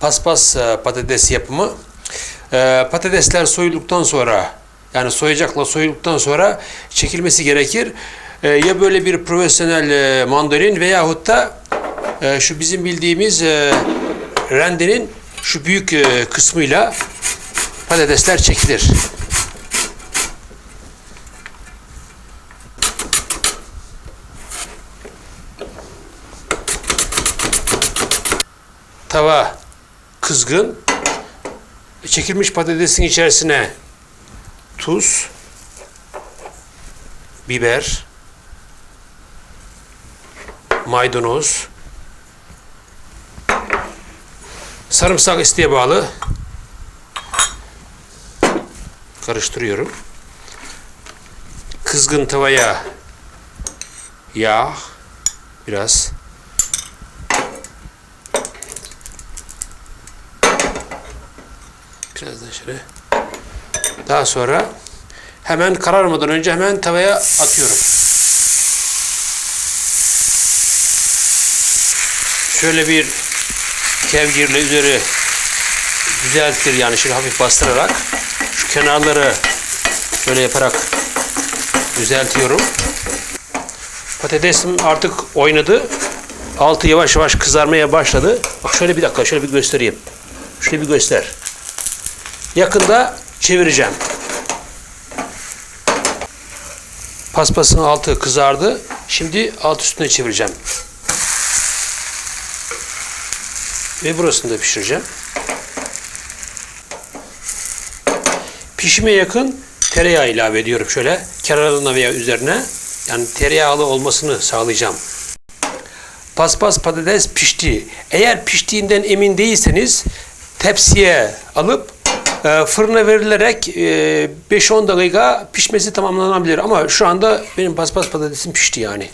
paspas e, patates yapımı. E, patatesler soyulduktan sonra yani soyacakla soyulduktan sonra çekilmesi gerekir. E, ya böyle bir profesyonel mandolin veyahut da şu bizim bildiğimiz e, rendenin şu büyük e, kısmıyla patatesler çekilir. Tava kızgın. Çekilmiş patatesin içerisine tuz, biber, maydanoz, sarımsak isteğe bağlı karıştırıyorum. Kızgın tavaya yağ biraz Birazdan şöyle. Daha sonra hemen kararmadan önce hemen tavaya atıyorum. Şöyle bir kevgirle üzeri düzeltir yani şöyle hafif bastırarak şu kenarları böyle yaparak düzeltiyorum. Patatesim artık oynadı. Altı yavaş yavaş kızarmaya başladı. Bak şöyle bir dakika şöyle bir göstereyim. Şöyle bir göster. Yakında çevireceğim. Paspasın altı kızardı. Şimdi alt üstüne çevireceğim. Ve burasını da pişireceğim. Pişime yakın tereyağı ilave ediyorum şöyle kenarlarına veya üzerine. Yani tereyağlı olmasını sağlayacağım. Paspas patates pişti. Eğer piştiğinden emin değilseniz tepsiye alıp e, fırına verilerek e, 5-10 dakika pişmesi tamamlanabilir. Ama şu anda benim paspas patatesim pişti yani.